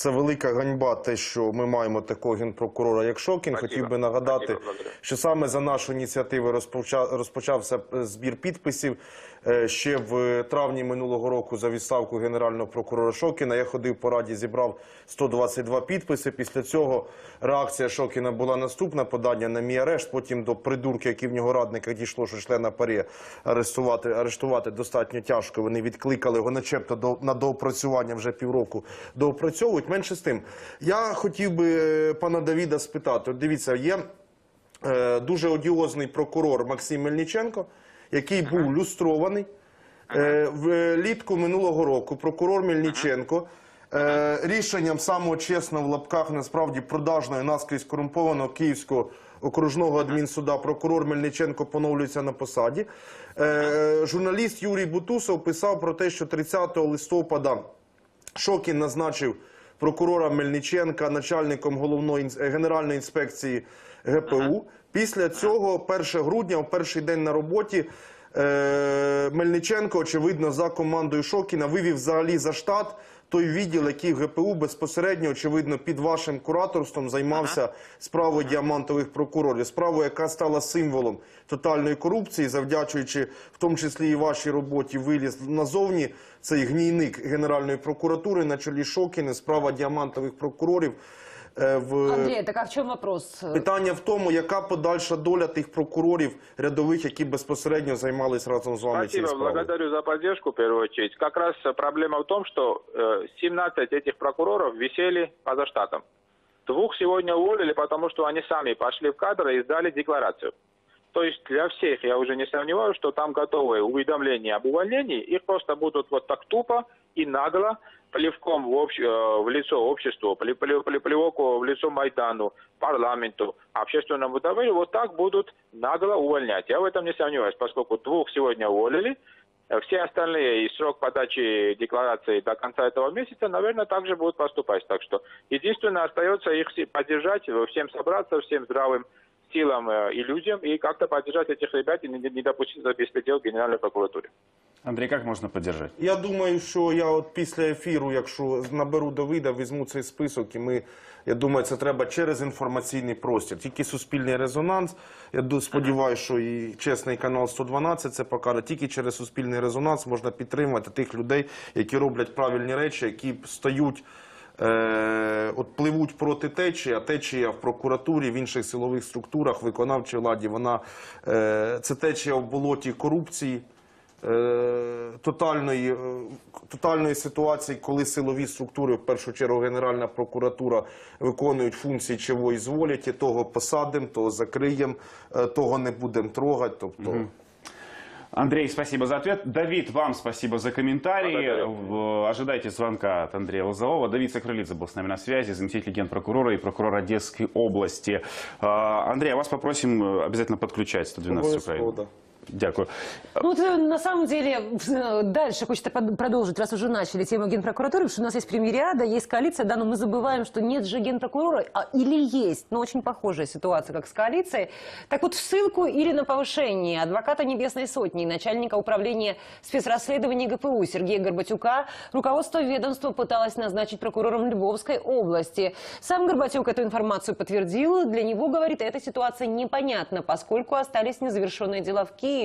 Це велика ганьба, те, що ми маємо такого генпрокурора, як Шокін. Хотів би нагадати, що саме за нашу ініціативу розпоча- розпочався е, збір підписів е, ще в травні минулого року за відставку генерального прокурора Шокіна. Я ходив по раді, зібрав 122 підписи. Після цього реакція Шокіна була наступна: подання на мій арешт. Потім до придурки, які в нього радника дійшло, що члена парі арештувати, арештувати достатньо тяжко. Вони відкликали його, начебто до на доопрацювання вже півроку доопрацьовують. Менше з тим, я хотів би е, пана Давіда спитати. От дивіться, є е, дуже одіозний прокурор Максим Мельниченко, який був люстрований. Е, Влітку минулого року прокурор Мельниченко рішенням самого чесного в лапках насправді продажного і наскрізь корумпованого Київського окружного адмінсуда прокурор Мельниченко поновлюється на посаді. Журналіст Юрій Бутусов писав про те, що 30 листопада Шокін назначив прокурора Мельниченка начальником головної генеральної інспекції ГПУ. Після цього, 1 грудня, в перший день на роботі, е, Мельниченко, очевидно, за командою Шокіна вивів взагалі за штат той відділ, який в ГПУ безпосередньо, очевидно, під вашим кураторством займався справою діамантових прокурорів. Справою, яка стала символом тотальної корупції, завдячуючи в тому числі і вашій роботі, виліз назовні цей гнійник Генеральної прокуратури на чолі Шокіни, справа діамантових прокурорів. Е, В... Андрей, так а в чем вопрос? Питання в тому, яка подальша доля тих прокурорів рядових, які безпосередньо займались разом з вами цією Спасибо, справою. благодарю за поддержку в первую очередь. Как раз э, проблема в том, что э, 17 этих прокуроров висели поза штатом. Двух сегодня уволили, потому что они сами пошли в кадры и сдали декларацию. То есть для всех, я уже не сомневаюсь, что там готовые уведомления об увольнении, их просто будут вот так тупо и нагло плевком в, общ- э, в лицо обществу, пле- пле- пле- плевок в лицо Майдану, парламенту, общественному доверию, вот так будут нагло увольнять. Я в этом не сомневаюсь, поскольку двух сегодня уволили, э, все остальные и срок подачи декларации до конца этого месяца, наверное, также будут поступать. Так что единственное остается их поддержать, э, всем собраться, всем здравым силам и людям, и как-то поддержать этих ребят и не, допустить за беспредел Генеральной прокуратуре. Андрей, как можно поддержать? Я думаю, що я от після ефіру, якщо наберу Давида, візьму цей список, і ми, я думаю, це треба через інформаційний простір. Тільки суспільний резонанс. Я сподіваюся, що і чесний канал 112 це покаже. Тільки через суспільний резонанс можна підтримувати тих людей, які роблять правильні речі, які стають. Е, от пливуть проти течії, а течія в прокуратурі, в інших силових структурах, виконавчій владі, вона е, це течія в болоті корупції, тотальної, е, тотальної ситуації, коли силові структури, в першу чергу Генеральна прокуратура, виконують функції чого і зволять, і того посадимо, того закриємо, е, того не будемо трогати. Тобто, Андрей, спасибо за ответ. Давид, вам спасибо за комментарии. Благодарю. В- Ожидайте звонка от Андрея Лозового. Давид Сокрылидзе был с нами на связи, заместитель генпрокурора и прокурор Одесской области. А, Андрей, а вас попросим э, обязательно подключать 112 обов'язково, Украины. Дякую. Ну, вот, э, на самом деле, э, дальше хочется продолжить, раз уже начали тему генпрокуратуры, потому что у нас есть премьериада, есть коалиция, да, но мы забываем, что нет же генпрокурора, а, или есть, но очень похожая ситуация, как с коалицией. Так вот, в ссылку или на повышение адвоката Небесной Сотни, начальника управления спецрасследований ГПУ Сергея Горбатюка, руководство ведомства пыталось назначить прокурором Львовской области. Сам Горбатюк эту информацию подтвердил. Для него, говорит, эта ситуация непонятна, поскольку остались незавершенные дела в Киеве.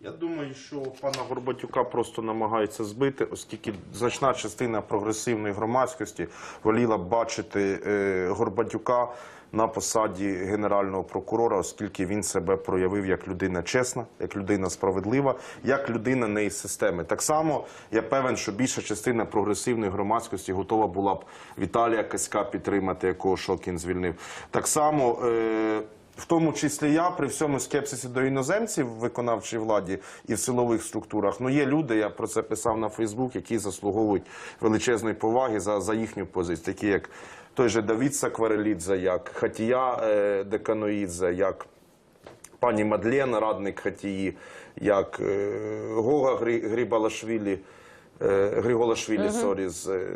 Я думаю, що пана Горбатюка просто намагаються збити, оскільки значна частина прогресивної громадськості воліла бачити е, Горбатюка на посаді генерального прокурора, оскільки він себе проявив як людина чесна, як людина справедлива, як людина не із системи. Так само я певен, що більша частина прогресивної громадськості готова була б Віталія Каська підтримати, якого Шокін звільнив. Так само. Е, в тому числі я при всьому скепсисі до іноземців в виконавчій владі і в силових структурах. Ну є люди, я про це писав на Фейсбук, які заслуговують величезної поваги за, за їхню позицію, такі як той же Давід Сакварелідзе, як Хатія е, Деканоїдзе, як пані Мадлен, радник Хатії, як е, Гога Грі- Грібалашвілі. Е, Григола Швілі, з е,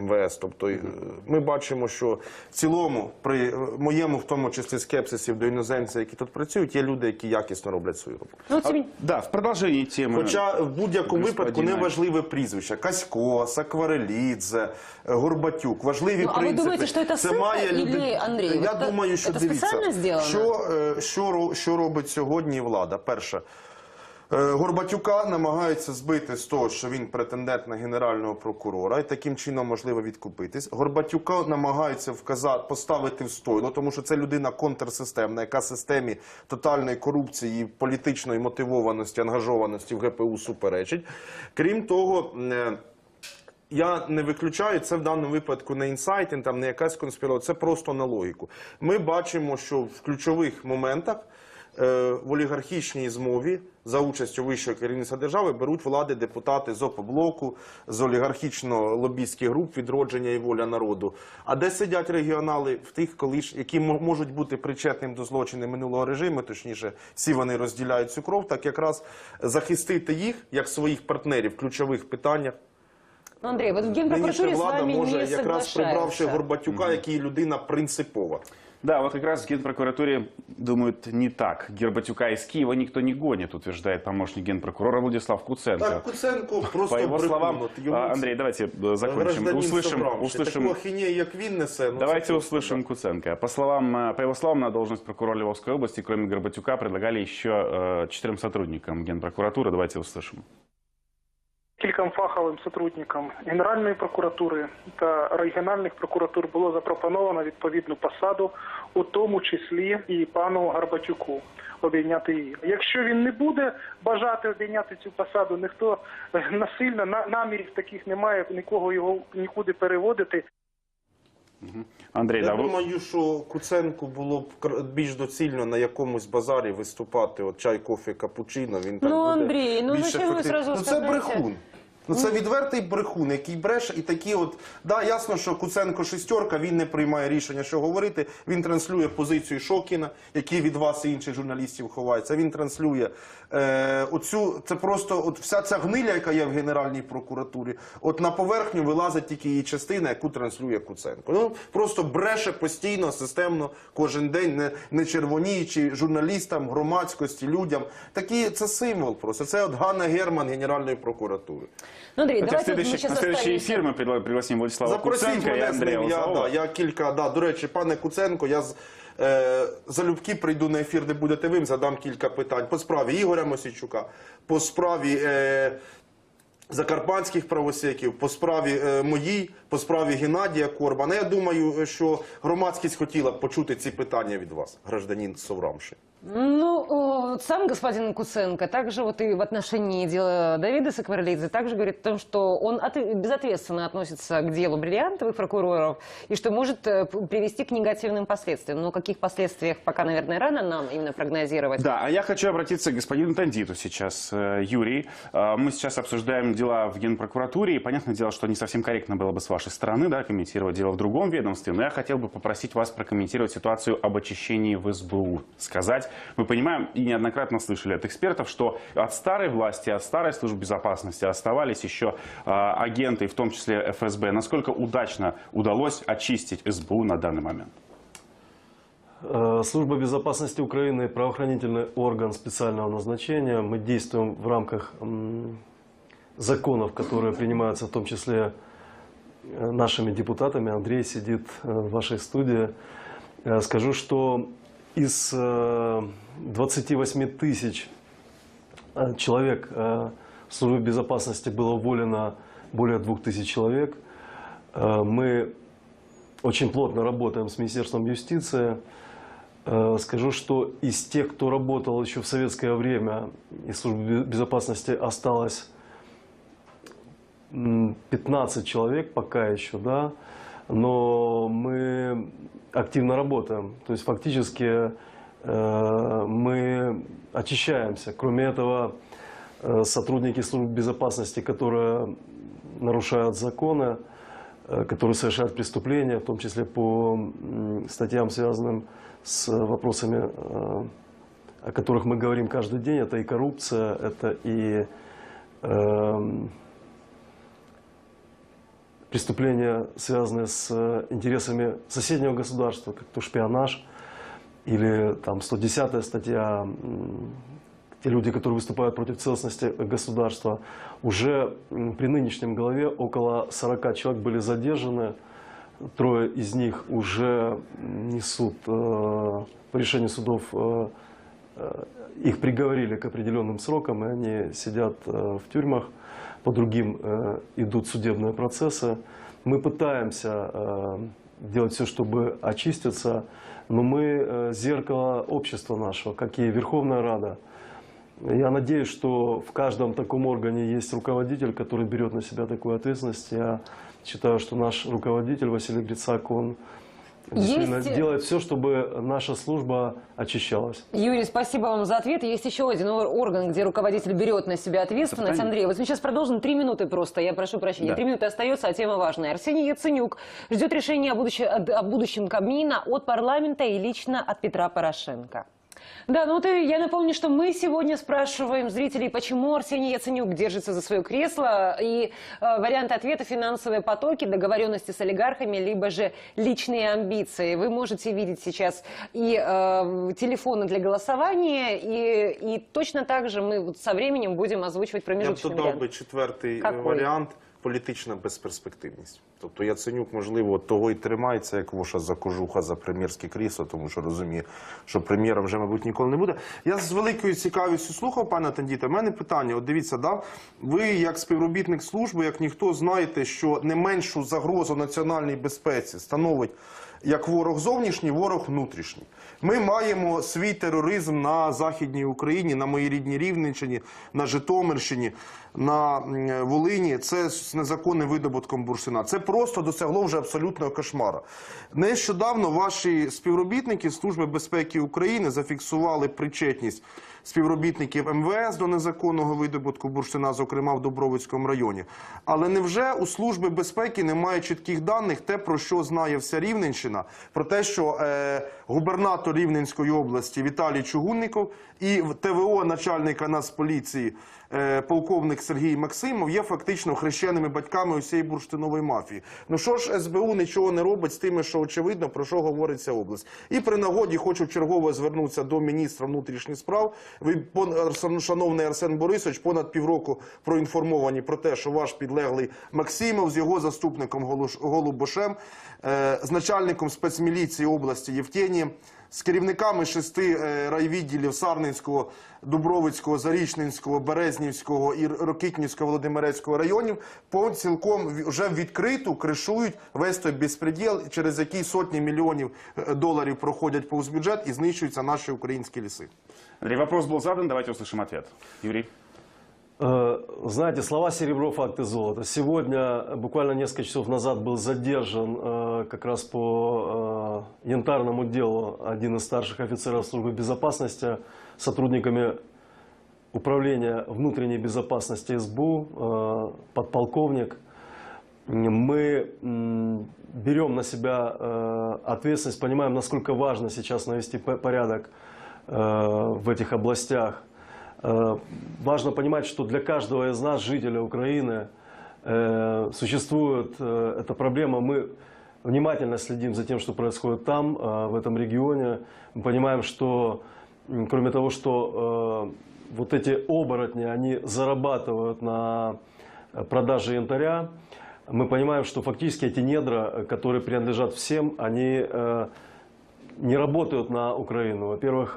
МВС. Тобто е, ми бачимо, що в цілому, при моєму, в тому числі скепсисі до іноземців, які тут працюють, є люди, які якісно роблять свою роботу. Ну, не- Да, в продолжении темы. Хоча в будь-якому випадку не важливе прізвище. Касько, Сакварелідзе, Горбатюк. Важливі Ну, а ви думаєте, що це ссылка или, Андрій, Я це- думаю, що це дивіться, спеціально зроблено? що, що, ро- що робить сьогодні влада. Перше, Горбатюка намагаються збити з того, що він претендент на генерального прокурора, і таким чином можливо відкупитись. Горбатюка намагаються вказати, поставити в стойло, тому що це людина контрсистемна, яка в системі тотальної корупції, політичної мотивованості, ангажованості в ГПУ суперечить. Крім того. е, я не виключаю це в даному випадку не інсайтинг, не якась конспірація, це просто на логіку. Ми бачимо, що в ключових моментах е, в олігархічній змові за участю вищого керівництва держави беруть влади депутати з ОПОБЛОКу, з олігархічно-лобістських груп відродження і воля народу. А де сидять регіонали в тих, колиш, які можуть бути причетним до злочинів минулого режиму, точніше, всі вони розділяють цю кров, так якраз захистити їх як своїх партнерів в ключових питаннях. Ну, Андрей, вот в с влада вами може, не якраз прибравши. Горбатюка, який людина принципова. Да, вот как раз в Генпрокуратуре думают не так. Гербатюка из Киева никто не гонит, утверждает помощник Генпрокурора Владислав Куценко. Так, Куценко просто По его брехун. словам, От йому а, Андрей, давайте э, закончим. гражданин Услышим, Собравший. услышим, Таку ахінею, як він несе. ну, Давайте це просто, услышим Куценко. По словам, э, по его словам, на должность прокурора Львовской области, кроме Горбатюка, предлагали еще э, четырем сотрудникам Генпрокуратуры. Давайте услышим. Кільком фаховим сотрудникам Генеральної прокуратури та регіональних прокуратур було запропоновано відповідну посаду, у тому числі і пану Гарбатюку обійняти її. Якщо він не буде бажати обійняти цю посаду, ніхто насильно на намірів таких немає, нікого його нікуди переводити. Андрей, Я думаю, що Куценку було б більш доцільно на якомусь базарі виступати. От чай, кофе, капучино. Він там Ну, буде Андрій, ну, більш зачем ви ефективний. зразу Ну це брехун. Ну це відвертий брехун, який бреше, і такі от да, ясно, що Куценко шестерка, він не приймає рішення, що говорити. Він транслює позицію Шокіна, який від вас і інших журналістів ховається. Він транслює е, оцю. Це просто от вся ця гниля, яка є в Генеральній прокуратурі. От на поверхню вилазить тільки її частина, яку транслює Куценко. Ну просто бреше постійно, системно, кожен день, не, не червоніючи журналістам, громадськості, людям. Такі це символ просто. Це от Ганна Герман Генеральної прокуратури. Ну, Андрей, Хотя в давайте вот мы следующий, сейчас на следующий останемся. эфир мы пригла- пригласим Владислава Запросіть Куценко и мене з Андрея ним. Я, Лозового. да, я кілька, да, до речі, пане Куценко, я з е, залюбки прийду на ефір, де будете ви, задам кілька питань по справі Ігоря Мосійчука, по справі е, закарпатських правосеків, по справі е, моїй, по справі Геннадія Корбана. Я думаю, що громадськість хотіла б почути ці питання від вас, гражданин Соврамши. Ну, о, сам господин Куценко также вот и в отношении дела Давида Сакварелидзе также говорит о том, что он от- безответственно относится к делу бриллиантовых прокуроров и что может э, привести к негативным последствиям. Но каких последствиях пока, наверное, рано нам именно прогнозировать. Да, а я хочу обратиться к господину Тандиту сейчас, э, Юрий. Э, Мы сейчас обсуждаем дела в Генпрокуратуре, и понятное дело, что не совсем корректно было бы с вашей стороны да, комментировать дело в другом ведомстве, но я хотел бы попросить вас прокомментировать ситуацию об очищении в СБУ. Сказать, мы понимаем и неоднократно слышали от экспертов, что от старой власти, от старой службы безопасности оставались еще э, агенты, в том числе ФСБ. Насколько удачно удалось очистить СБУ на данный момент? Э, Служба безопасности Украины – правоохранительный орган специального назначения. Мы действуем в рамках законов, которые принимаются в том числе э, нашими депутатами. Андрей сидит э, в вашей студии. Скажу, что из э, 28 тысяч э, человек э, в службе безопасности было уволено более 2000 человек. Э, Мы очень плотно работаем с Министерством юстиции. Э, Скажу, что из тех, кто работал еще в советское время, из службы безопасности осталось м, 15 человек пока еще, да, но мы активно работаем. То есть фактически э, мы очищаемся. Кроме этого, э, сотрудники службы безопасности, которые нарушают законы, э, которые совершают преступления, в том числе по м, статьям, связанным с вопросами, э, о которых мы говорим каждый день, это и коррупция, это и эм, преступления, связанные с э, интересами соседнего государства, как то шпионаж или там 110 статья, те люди, которые выступают против целостности государства, уже при нынешнем главе около 40 человек были задержаны, трое из них уже несут э, по решению судов э, э, их приговорили к определенным срокам, и они сидят в тюрьмах. По другим э, идут судебные процессы. Мы пытаемся э, делать все, чтобы очиститься, но мы э, зеркало общества нашего, как и Верховная Рада. Я надеюсь, что в каждом таком органе есть руководитель, который берет на себя такую ответственность. Я считаю, что наш руководитель Василий Грицак, он действительно Есть- делает все, чтобы наша служба очищалась. Юрий, спасибо вам за ответ. Есть еще один ор- орган, где руководитель берет на себя ответственность. Конечно. Андрей, вот мы сейчас продолжим три минуты просто. Я прошу прощения. Да. Три минуты остается, а тема важная. Арсений Яценюк ждет решения о, будуще- о будущем Кабмина от парламента и лично от Петра Порошенко. Да, ну вот и я напомню, что мы сегодня спрашиваем зрителей, почему Арсений Яценюк держится за свое кресло. И э, варианты ответа – финансовые потоки, договоренности с олигархами, либо же личные амбиции. Вы можете видеть сейчас и э, телефоны для голосования, и, и точно так же мы вот со временем будем озвучивать Я б промежуточный додав вариант. би четвертий е, Какой? варіант політична безперспективність. Тобто Яценюк, можливо, того й тримається, як воша за кожуха за прем'єрське крісло, тому що розуміє, що прем'єром вже, мабуть, ніколи не буде. Я з великою цікавістю слухав пане Тандіта. У мене питання: от дивіться, да, ви, як співробітник служби, як ніхто, знаєте, що не меншу загрозу національній безпеці становить як ворог зовнішній, ворог внутрішній. Ми маємо свій тероризм на Західній Україні, на моїй рідній Рівненщині, на Житомирщині, на Волині. Це з незаконним видобутком бурштина. Це просто досягло вже абсолютного кошмара. Нещодавно ваші співробітники Служби безпеки України зафіксували причетність співробітників МВС до незаконного видобутку бурштина, зокрема в Дубровицькому районі. Але невже у Служби безпеки немає чітких даних, те, про що знає вся Рівненщина, про те, що е, губернатор Рівненської області Віталій Чугунников і ТВО начальника Нацполіції полковник Сергій Максимов є фактично хрещеними батьками усієї бурштинової мафії. Ну що ж СБУ нічого не робить з тими, що очевидно про що говорить ця область. І при нагоді хочу чергово звернутися до міністра внутрішніх справ. Ви шановний Арсен Борисович, понад півроку проінформовані про те, що ваш підлеглий Максимов з його заступником Голубошем, е, з начальником спецміліції області Євтєнієм, з керівниками шести е, райвідділів Сарненського, Дубровицького, Зарічненського, Березнівського і Рокитнівського, Володимирецького районів по цілком вже відкриту кришують весь той безпреділ, через який сотні мільйонів е, доларів проходять повз бюджет і знищуються наші українські ліси. Андрей, вопрос был задан, давайте услышим ответ. Юрий. Э, Знаете, слова серебро, факты золото. Сегодня, буквально несколько часов назад, был задержан э, как раз по э, янтарному делу один из старших офицеров службы безопасности сотрудниками управления внутренней безопасности СБУ, подполковник. Мы берем на себя ответственность, понимаем, насколько важно сейчас навести по- порядок в этих областях. Э, Важно понимать, что для каждого из нас, жителя Украины, э, существует э, эта проблема. Мы внимательно следим за тем, что происходит там, в этом регионе. Мы понимаем, что кроме того, что вот эти оборотни, они зарабатывают на продаже янтаря, мы понимаем, что фактически эти недра, которые принадлежат всем, они не работают на Украину. Во-первых,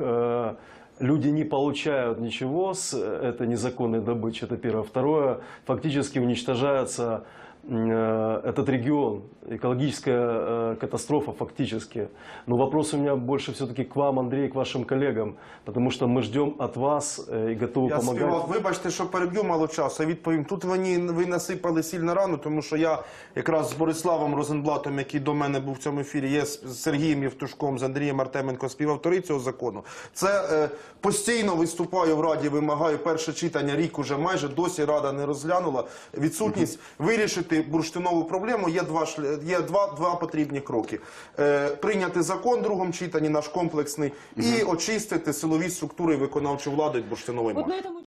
люди не получают ничего с э, этой незаконной добычи, это первое. Второе, фактически уничтожается м, э, этот регион, экологическая э, катастрофа фактически. Но вопрос у меня больше все-таки к вам, Андрей, к вашим коллегам, потому что мы ждем от вас э, и готовы Я помогать. співав, вибачте, що переб'ю мало часу. Я відповім. Тут ви, ви насипали сіль на рану, тому що я якраз з Бориславом Розенблатом, який до мене був в цьому ефірі, є з з Сергієм Євтушком, з Андрієм Артеменко, співавтори цього закону. Це е, постійно виступаю в Раді, вимагаю перше читання, рік уже майже досі Рада не розглянула. Відсутність вирішити бурштинову проблему є два є два, два потрібні кроки: е, прийняти закон в другому читанні, наш комплексний, і очистити силові структури виконавчої влади від бурштинової мафії.